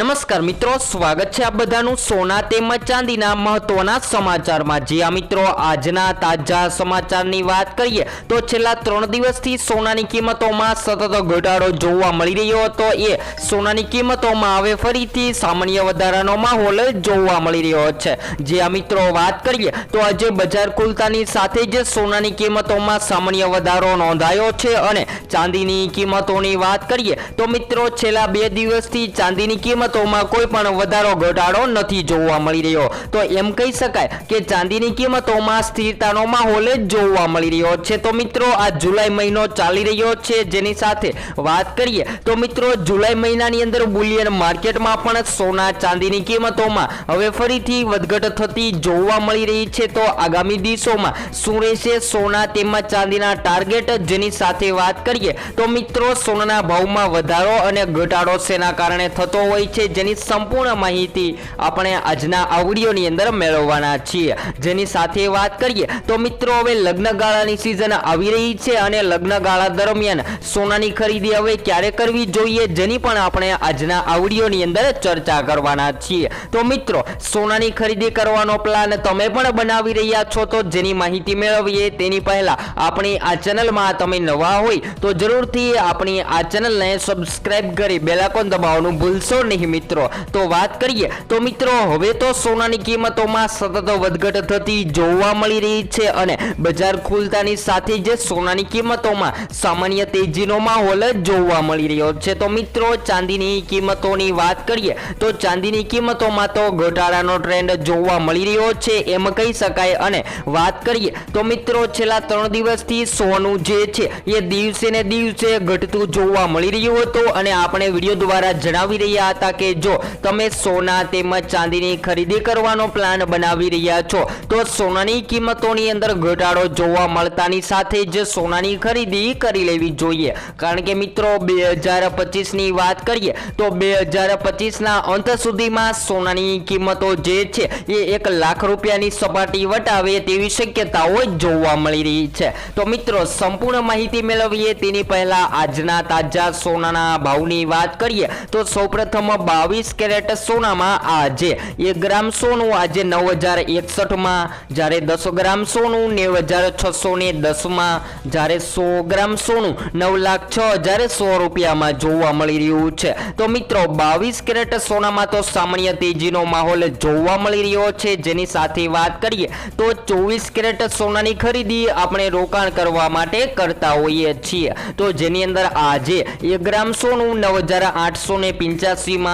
નમસ્કાર મિત્રો, સ્વાગત છે આ બધાનું સોના તેમજ ચાંદીના મહત્વના સમાચારમાં. જે આ મિત્રો, આજના તાજા સમાચારની વાત કરીએ, તો છેલ્લા ત્રણ દિવસથી સોનાની કિંમતોમાં સતત ઘટાડો જોવા મળી રહ્યો હતો. એ સોનાની કિંમતોમાં હવે ફરીથી સામાન્ય વધારાનો માહોલ જોવા મળી રહ્યો છે. જે આ મિત્રો વાત કરીએ, તો આજે બજાર ખુલતાની સાથે જ સોનાની કિંમતોમાં સામાન્ય વધારો નોંધાયો છે અને ચાંદીની કિંમતોની વાત કરીએ, તો મિત્રો, છેલ્લા બે દિવસથી ચાંદીની કિંમતોમાં કોઈ પણ વધારો, ઘટાડો નથી જોવા મળી રહ્યો. તો એમ કહી શકાય કે ચાંદીની કિંમતોમાં સ્થિરતાનો માહોલ જ જોવા મળી રહ્યો છે. તો મિત્રો, આ જુલાઈ મહિનો ચાલી રહ્યો છે. જેની સાથે વાત કરીએ, તો મિત્રો, જુલાઈ મહિનાની અંદર બુલિયન માર્કેટમાં પણ સોના ચાંદીની કિંમતોમાં હવે ફરીથી વધઘટ થતી જોવા મળી રહી છે. તો આગામી દિવસોમાં શું રહેશે સોના તેમજ ચાંદીના ટાર્ગેટ? જેની સાથે વાત કરીએ, તો મિત્રો, સોનાના ભાવમાં વધારો અને ઘટાડો શેના કારણે થતો હોય છે? જેની સંપૂર્ણ માહિતી આપણે આજના આ અંદર મેળવવાના છીએ. જેની સાથે વાત કરીએ તો મિત્રો, હવે લગ્નગાળાની સિઝન આવી રહી છે અને લગ્નગાળા દરમિયાન સોનાની ખરીદી હવે ક્યારે કરવી જોઈએ જેની પણ આપણે આજના આ અંદર ચર્ચા કરવાના છીએ. તો મિત્રો, સોનાની ખરીદી કરવાનો પ્લાન તમે પણ બનાવી રહ્યા છો તો જેની માહિતી મેળવીએ તેની પહેલા આપણી આ ચેનલમાં તમે નવા હોય તો જરૂરથી આપણી આ ચેનલને સબસ્ક્રાઇબ કરી બેલાકોન દબાવવાનું ભૂલશો નહીં. મિત્રો. તો વાત કરીએ, તો મિત્રો, હવે તો સોનાની કિંમતોમાં સતત વધઘટ થતી જોવા મળી રહી છે અને બજાર ખુલતાની સાથે જ સોનાની કિંમતોમાં સામાન્ય તેજીનો માહોલ જોવા મળી રહ્યો છે. તો મિત્રો, ચાંદીની કિંમતોની વાત કરીએ, તો ચાંદીની કિંમતોમાં તો ઘટાડાનો ટ્રેન્ડ જોવા મળી રહ્યો છે, એમ કહી શકાય. અને વાત કરીએ, તો મિત્રો, છેલ્લા ત્રણ દિવસથી સોનું જે છે, એ દિવસે ને દિવસે ઘટતું જોવા મળી રહ્યું હતું. અને આપણે વીડિયો દ્વારા જણાવી રહ્યા હતા કે જો તમે સોના તેમજ ચાંદીની ખરીદી કરવાનો પ્લાન બનાવી રહ્યા છો, તો સોનાની કિંમતોની અંદર ઘટાડો જોવા મળતાની સાથે જ સોનાની ખરીદી કરી લેવી જોઈએ. કારણ કે મિત્રો, બે હજાર પચીસની વાત કરીએ, તો બે હજાર પચીસના અંત સુધીમાં સોનાની કિંમતો જે છે, એ એક લાખ રૂપિયાની સપાટી વટાવે તેવી શક્યતાઓ જોવા મળી રહી છે. તો મિત્રો, સંપૂર્ણ માહિતી મેળવીએ. તેની પહેલા આજના તાજા સોનાના ભાવની વાત કરીએ, તો સૌપ્રથમ બાવીસ કેરેટ સોનામાં આજે એક ગ્રામ સોનું, આજે નવ હજાર એકસઠમાં, જ્યારે દસ ગ્રામ સોનું, નેવ હજાર છસો ને દસમાં, જ્યારે સો ગ્રામ સોનું, નવ લાખ છ હજાર સો રૂપિયામાં જોવા મળી રહ્યું છે. તો મિત્રો, બાવીસ કેરેટ સોનામાં તો સામાન્ય તેજીનો માહોલ જોવા મળી રહ્યો છે. જેની સાથે વાત કરીએ, તો ચોવીસ કેરેટ સોનાની ખરીદી આપણે રોકાણ કરવા માટે કરતા હોઈએ છીએ. તો જેની અંદર આજે એક ગ્રામ સોનું, નવ હજાર આઠસો ને પિંચ્યાસીમાં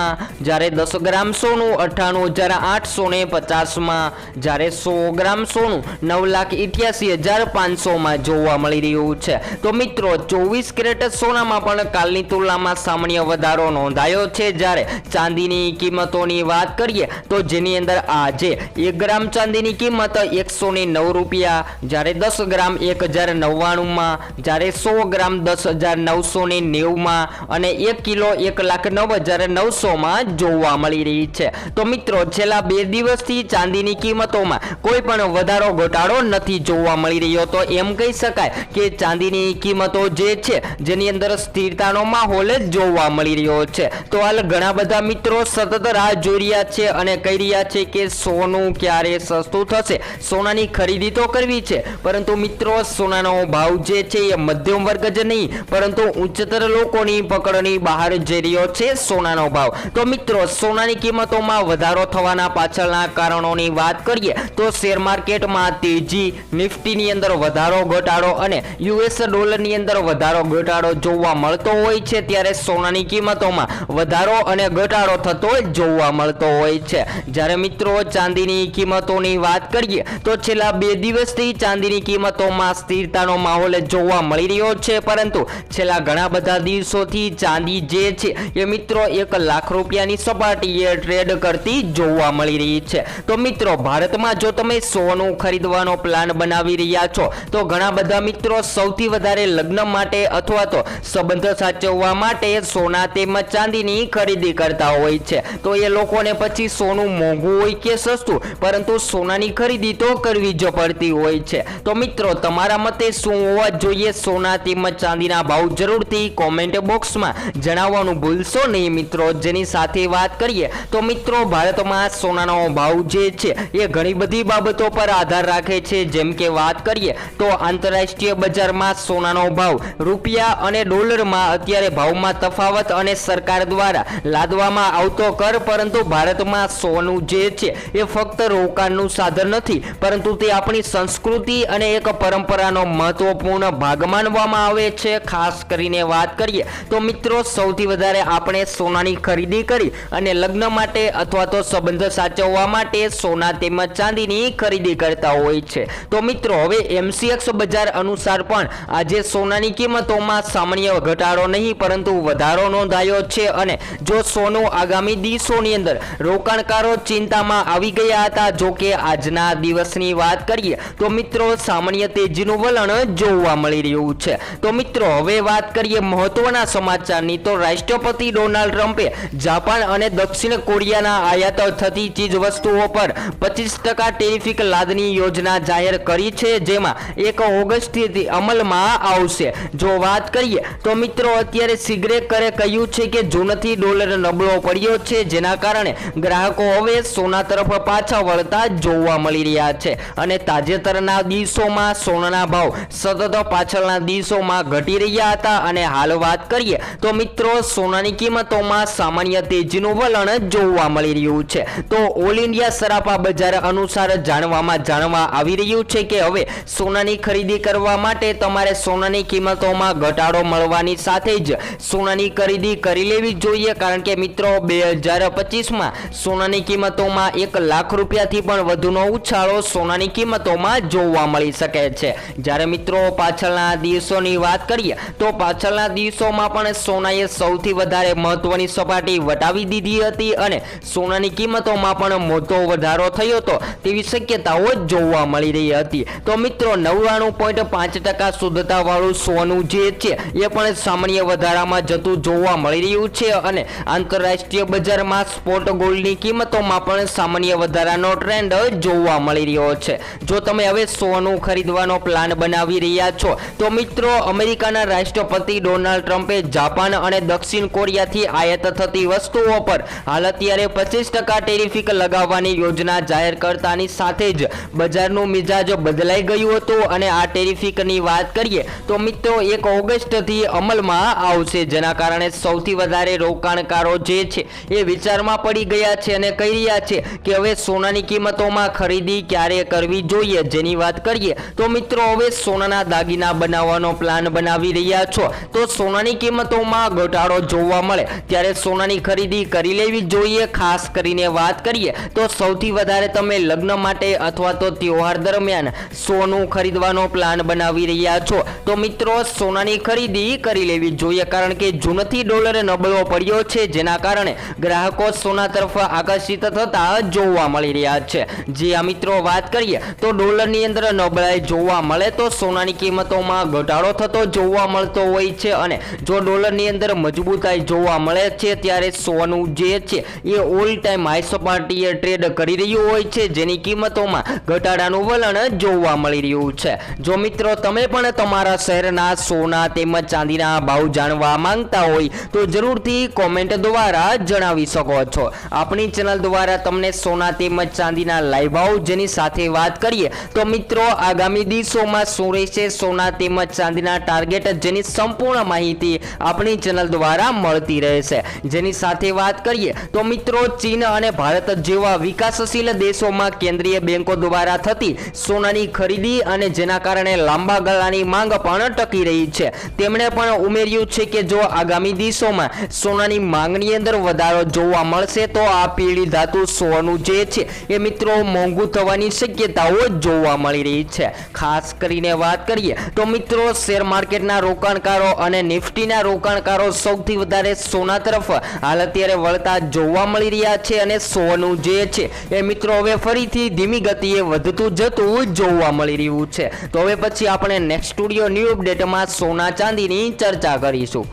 જ્યારે દસ ગ્રામ સોનું, અઠ્ઠાણું હજાર આઠસો ને પચાસમાં જ્યારે સો ગ્રામ સોનું, નવ લાખ ઇઠ્યાસી હજાર પાંચસોમાં જોવા મળી રહ્યું છે. તો મિત્રો, ચોવીસ કેરેટ સોનામાં પણ કાલની તુલનામાં સામાન્ય વધારો નોંધાયો છે. જ્યારે ચાંદીની કિંમતોની વાત કરીએ, તો જેની અંદર આજે એક ગ્રામ ચાંદીની કિંમત એકસો ને નવ રૂપિયા, જ્યારે દસ ગ્રામ એક હજાર નવ્વાણુંમાં જ્યારે સો ગ્રામ દસ હજાર નવસો ને નેવુંમાં અને એક કિલો એક લાખ નવ હજાર નવસોમાં જોવા મળી રહી છે. તો મિત્રો, છેલ્લા બે દિવસથી ચાંદીની કિંમતોમાં કોઈ પણ વધારો ઘટાડો નથી જોવા મળી રહ્યો. તો એમ કહી શકાય કે ચાંદીની કિંમતો જે છે, જેની અંદર સ્થિરતાનો માહોલ જોવા મળી રહ્યો છે. તો હાલ ઘણા બધા મિત્રો સતત રાહ જોઈ રહ્યા છે અને કહી રહ્યા છે કે સોનું ક્યારે સસ્તું થશે? સોનાની ખરીદી તો કરવી છે, પરંતુ મિત્રો, સોનાનો ભાવ જે છે એ મધ્યમ વર્ગ જ નહીં, પરંતુ ઉચ્ચતર લોકોની પકડની બહાર જઈ રહ્યો છે સોનાનો ભાવ. તો મિત્રો, સોનાની કિંમતોમાં વધારો થવાના પાછળના કારણોની વાત કરીએ, તો શેર માર્કેટમાં તેજી, નિફ્ટીની અંદર વધારો ઘટાડો અને યુએસ ડોલરની અંદર વધારો ઘટાડો જોવા મળતો હોય છે. ત્યારે સોનાની કિંમતોમાં વધારો અને ઘટાડો થતો જોવા મળતો હોય છે. જ્યારે મિત્રો, ચાંદીની કિંમતોની વાત કરીએ, તો છેલ્લા બે દિવસથી ચાંદીની કિંમતોમાં સ્થિરતાનો માહોલ જોવા મળી રહ્યો છે. પરંતુ છેલ્લા ઘણા બધા દિવસોથી ચાંદી જે છે, એ મિત્રો, એક લાખ રૂપિયાની સપાટીએ ટ્રેડ કરતી જોવા મળી રહી છે. તો મિત્રો, ભારતમાં જો તમે સોનું ખરીદવાનો પ્લાન બનાવી રહ્યા છો, તો ઘણા બધા મિત્રો સૌથી વધારે લગ્ન માટે અથવા તો સંબંધ સાચવવા માટે સોના તેમજ ચાંદીની ખરીદી કરતા હોય છે. તો એ લોકોને પછી સોનું મોંઘું હોય કે સસ્તું, પરંતુ સોનાની ખરીદી તો કરવી જ પડતી હોય છે. તો મિત્રો, તમારા મતે શું હોવા જોઈએ? સોના તેમજ ચાંદીના ભાવ જરૂરથી કોમેન્ટ બોક્સમાં જણાવવાનું ભૂલશો નહીં મિત્રો. જેની જેની સાથે વાત કરીએ તો મિત્રો ભારતમાં સોનાનો ભાવ જે છે એ ઘણી બધી બાબતો પર આધાર રાખે છે. જેમ કે વાત કરીએ તો આંતરરાષ્ટ્રીય બજારમાં સોનાનો ભાવ રૂપિયા અને ડોલરમાં અત્યારે ભાવમાં તફાવત અને સરકાર દ્વારા લાદવામાં આવતો કર, પરંતુ ભારતમાં સોનું જે છે એ ફક્ત રોકાણનું સાધન નથી, પરંતુ તે આપણી સંસ્કૃતિ અને એક પરંપરાનો મહત્વપૂર્ણ ભાગ માનવામાં આવે છે. ખાસ કરીને વાત કરીએ તો મિત્રો, સૌથી વધારે આપણે સોનાની ખરીદી કરી અને લગ્ન માટે અથવા તો સંબંધ સાચવવા માટે સોના તેમજ ચાંદીની ખરીદી કરતા હોય છે. તો મિત્રો, હવે એમસીએક્સ બજાર અનુસાર પણ આજે સોનાની કિંમતોમાં સામાન્ય ઘટાડો નહીં, પરંતુ વધારો નોંધાયો છે અને જો સોનું આગામી દિવસોની અંદર રોકાણકારો ચિંતામાં આવી ગયા હતા, જો કે આજના દિવસની વાત કરીએ તો મિત્રો, સામાન્ય તેજીનું વલણ જોવા મળી રહ્યું છે. તો મિત્રો, હવે વાત કરીએ મહત્વના સમાચારની. તો રાષ્ટ્રપતિ ડોનાલ્ડ ટ્રમ્પે જાપાન અને દક્ષિણ કોરિયાના આયાત થતી ચીજ વસ્તુઓ પર પચીસ ટકા ટેરિફિક લાદની યોજના જાહેર કરી છે, જેમાં એક ઓગસ્ટથી અમલમાં આવશે. જો વાત કરીએ, તો મિત્રો અત્યારે સિગરેકરે કહ્યું છે કે જૂનથી ડોલર નબળો પડ્યો છે, જેના કારણે ગ્રાહકો હવે સોના તરફ પાછા વળતા જોવા મળી રહ્યા છે અને તાજેતરના દિવસોમાં સોનાના ભાવ સતત પાછળના દિવસોમાં ઘટી રહ્યા હતા. અને હાલ વાત કરીએ, તો મિત્રો સોનાની કિંમતોમાં સામાન્ય તેજીનું વલણ જોવા મળી રહ્યું છે. તો ઓલ ઇન્ડિયા સરાફા બજાર અનુસાર જાણવામાં જાણવા આવી રહ્યું છે કે હવે સોનાની ખરીદી કરવા માટે તમારે સોનાની કિંમતોમાં ઘટાડો મળવાની સાથે જ સોનાની ખરીદી કરી લેવી જોઈએ. કારણ કે મિત્રો, બે હજાર પચીસમાં સોનાની કિંમતોમાં એક લાખ રૂપિયાથી પણ વધુનો ઉછાળો સોનાની કિંમતોમાં જોવા મળી શકે છે. જ્યારે મિત્રો, પાછળના દિવસોની વાત કરીએ, તો પાછળના દિવસોમાં પણ સોનાએ સૌથી વધારે મહત્વની સપાટી વટાવી દીધી હતી અને સોનાની કિંમતોમાં પણ મોટો વધારો થયો હતો. તેવી શક્યતાઓ જોવા મળી રહી હતી. તો મિત્રો, નવ્વાણું પોઈન્ટ પાંચ ટકા શુદ્ધતાવાળું સોનું જે છે, એ પણ સામાન્ય વધારામાં જતું જોવા મળી રહ્યું છે અને આંતરરાષ્ટ્રીય બજારમાં સ્પોટ ગોલ્ડની કિંમતોમાં પણ સામાન્ય વધારાનો ટ્રેન્ડ જોવા મળી રહ્યો છે. જો તમે હવે સોનું ખરીદવાનો પ્લાન બનાવી રહ્યા છો, તો મિત્રો, અમેરિકાના રાષ્ટ્રપતિ ડોનાલ્ડ ટ્રમ્પે જાપાન અને દક્ષિણ કોરિયાથી આયાત થતી વસ્તુઓ પર. હાલ અત્યારે પચીસ ટકા ટેરિફિક લગાવવાની યોજના જાહેર કરતાની સાથે જ બજારનું મિજાજ બદલાઈ ગયું હતું અને આ ટેરિફિકની વાત કરીએ તો મિત્રો એક ઓગસ્ટથી અમલમાં આવશે, જેના કારણે સૌથી વધારે રોકાણકારો જે છે એ વિચારમાં પડી ગયા છે અને કહી રહ્યા છે કે હવે સોનાની કિંમતોમાં ખરીદી ક્યારે કરવી જોઈએ જેની વાત કરીએ તો મિત્રો હવે સોનાના દાગીના બનાવવાનો પ્લાન બનાવી રહ્યા છો. તો સોનાની કિંમતોમાં ઘટાડો જોવા મળે. ત્યારે સોનાની ખરીદી કરી લેવી જોઈએ. ખાસ કરીને વાત કરીએ તો સૌથી વધારે તમે લગ્ન માટે અથવા તો તહેવાર દરમિયાન સોનું ખરીદવાનો પ્લાન બનાવી રહ્યા છો. તો મિત્રો, સોનાની ખરીદી કરી લેવી જોઈએ કારણ કે જૂનથી ડોલર નબળો પડ્યો છે. જેના કારણે ગ્રાહકો સોના તરફ આકર્ષિત થતા જોવા મળી રહ્યા છે. જે આ મિત્રો, વાત કરીએ તો ડોલરની અંદર નબળાઈ જોવા મળે તો સોનાની કિંમતોમાં ઘટાડો થતો જોવા મળતો હોય છે અને જો ડોલરની અંદર મજબૂતાઈ જોવા મળે છે, ત્યારે સોનું જે છે એ ઓલ ટાઈમ હાઈ ટ્રેડ કરી રહ્યું હોય છે, જેની કિંમતોમાં ઘટાડાનું વલણ જોવા મળી રહ્યું છે. જો મિત્રો તમે પણ તમારા શહેરના સોના તેમજ ચાંદીના ભાવ જાણવા માંગતા હોય, તો જરૂરથી કોમેન્ટ દ્વારા જણાવી શકો છો. આપણી ચેનલ દ્વારા તમને સોના તેમજ ચાંદીના લાઈવ ભાવ જેની સાથે વાત કરીએ, તો મિત્રો આગામી દિવસોમાં શું રહેશે? સોના તેમજ ચાંદીના ટાર્ગેટ જેની સંપૂર્ણ માહિતી આપણી ચેનલ દ્વારા મળતી રહેશે. જેની સાથે વાત કરીએ તો મિત્રો, ચીન અને ભારત જેવા વિકાસશીલ દેશોમાં કેન્દ્રીય બેન્કો દ્વારા થતી સોનાની ખરીદી અને જેના કારણે લાંબા ગાળાની માંગ પણ ટકી રહી છે. તેમણે પણ ઉમેર્યું છે કે જો આગામી દિવસોમાં સોનાની માંગની અંદર વધારો જોવા મળશે, તો આ પીળી ધાતુ સોનું જે છે એ મિત્રો મોંઘું થવાની શક્યતાઓ જોવા મળી રહી છે. ખાસ કરીને વાત કરીએ તો મિત્રો, શેર માર્કેટના રોકાણકારો અને નિફ્ટીના રોકાણકારો સૌથી વધારે સોના તરફ હાલ અત્યારે વળતા જોવા મળી રહ્યા છે અને સોનું જે છે એ મિત્રો હવે ફરીથી ધીમી ગતિએ વધતું જતું જોવા મળી રહ્યું છે. તો હવે પછી આપણે નેક્સ્ટ સ્ટુડિયો ન્યૂ અપડેટમાં સોના ચાંદીની ચર્ચા કરીશું.